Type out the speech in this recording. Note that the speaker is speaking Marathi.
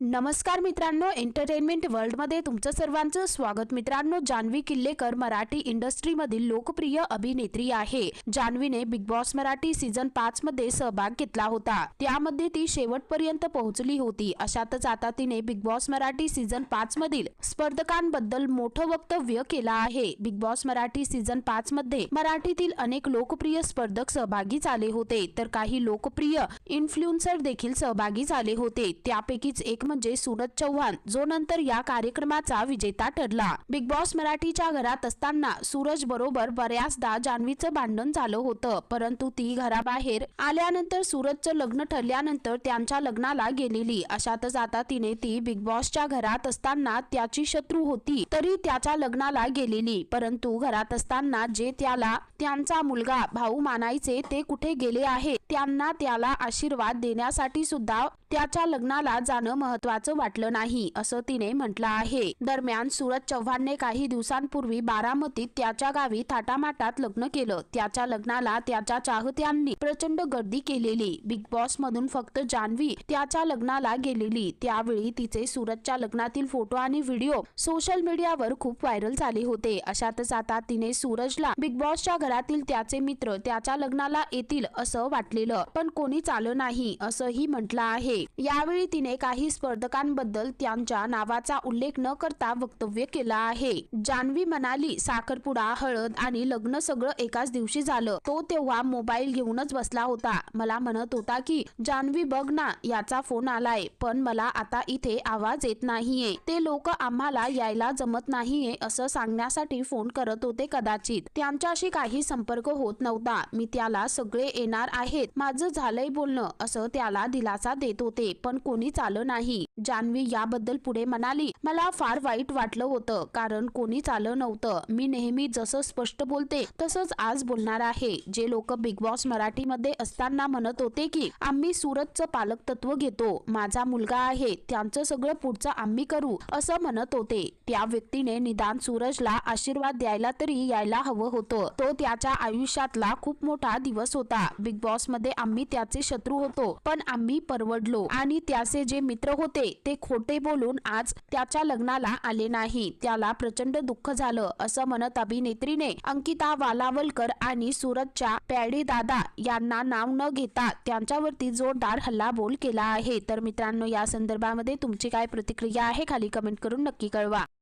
नमस्कार मित्रांनो एंटरटेनमेंट वर्ल्डमध्ये तुमचं सर्वांचं स्वागत. मित्रांनो जान्हवी किल्लेकर मराठी इंडस्ट्रीमधील लोकप्रिय अभिनेत्री आहे. जान्हवीने बिग बॉस मराठी सीझन पाच मध्ये सहभाग घेतला होता. त्यामध्ये ती शेवटपर्यंत पोहोचली होती. अशातच आता तिने बिग बॉस मराठी सीझन पाच मधील स्पर्धकांबद्दल मोठं वक्तव्य केलं आहे. बिग बॉस मराठी सीझन पाच मध्ये मराठीतील अनेक लोकप्रिय स्पर्धक सहभागी झाले होते. तर काही लोकप्रिय इन्फ्लुएन्सर देखील सहभागी झाले होते. त्यापैकीच एक म्हणजे सूरज चव्हाण जो नंतर या कार्यक्रमाचा विजेता ठरला. बिग बॉस मराठीच्या घरात असताना सूरज बरोबर बऱ्याचदा जान्हवीचं भांडण झालं होतं. परंतु ती घराबाहेर आल्यानंतर सूरजचं लग्न ठरल्यानंतर त्यांच्या लग्नाला गेलेली. अशातच आता तिने ती बिग बॉसच्या घरात असताना त्याची शत्रू होती तरी त्याच्या लग्नाला गेलेली. परंतु घरात असताना जे त्याला त्यांचा मुलगा भाऊ मानायचे ते कुठे गेले आहे त्यांना त्याला आशीर्वाद देण्यासाठी सुद्धा त्याच्या लग्नाला जाणं महत्वाचं वाटलं नाही असं तिने म्हटलं आहे. दरम्यान सूरज चव्हाणने काही दिवसांपूर्वी बारामतीत त्याच्या गावी थाटामाटात लग्न केलं. त्याच्या लग्नाला त्याच्या चाहत्यांनी प्रचंड गर्दी केलेली. बिग बॉस मधून फक्त जान्हवी त्याच्या लग्नाला गेलेली. त्यावेळी तिचे सूरजच्या लग्नातील फोटो आणि व्हिडिओ सोशल मीडियावर खूप व्हायरल झाले होते. अशातच आता तिने सूरजला बिग बॉसच्या घरातील त्याचे मित्र त्याच्या लग्नाला येतील असं वाटलेलं. पण कोणीच आलं नाही असंही म्हटलं आहे. यावेळी तिने काही स्पर्धकांबद्दल त्यांच्या नावाचा उल्लेख न करता वक्तव्य केलं आहे. जान्हवी म्हणाली साखरपुडा हळद आणि लग्न सगळं एकाच दिवशी झालं. तो तेव्हा मोबाईल घेऊनच बसला होता. मला म्हणत होता की जान्हवी बघ ना याचा फोन आलाय पण मला आता इथे आवाज येत नाहीये. ते लोक आम्हाला यायला जमत नाहीये असं सांगण्यासाठी फोन करत होते कदाचित. त्यांच्याशी काही संपर्क होत नव्हता. मी त्याला सगळे येणार आहेत. माझं झालंय बोलणं असं त्याला दिलासा देत होते पण कोणीच आलं नाही. जान्हवी याबद्दल पुढे म्हणाली मला फार वाईट वाटलं होतं कारण कोणीच आलं नव्हतं. मी नेहमी जसं स्पष्ट बोलते तसंच आज बोलणार आहे. जे लोक बिग बॉस मराठीमध्ये असताना म्हणत होते की आम्ही सुरतचं पालक तत्व घेतो माझा मुलगा आहे त्यांचं सगळं पुढचं आम्ही करू असं म्हणत होते. त्या व्यक्तीने निदान सूरजला आशीर्वाद द्यायला तरी यायला हवं होतं. तो त्याच्या आयुष्यातला खूप मोठा दिवस होता. बिग बॉसमध्ये आम्ही त्याचे शत्रू होतो पण आम्ही परवडलो. आणि त्याचे जे मित्र होते ते खोटे बोलून आज त्याच्या लग्नाला आले नाही. त्याला प्रचंड दुःख झालं असं म्हणत अभिनेत्रीने अंकिता वालावलकर आणि सूरजच्या पॅडी दादा यांना नाव न घेता त्यांच्यावरती जोरदार हल्लाबोल केला आहे. तर मित्रांनो या संदर्भामध्ये तुमची काय प्रतिक्रिया आहे? खाली कमेंट करून नक्की कळवा.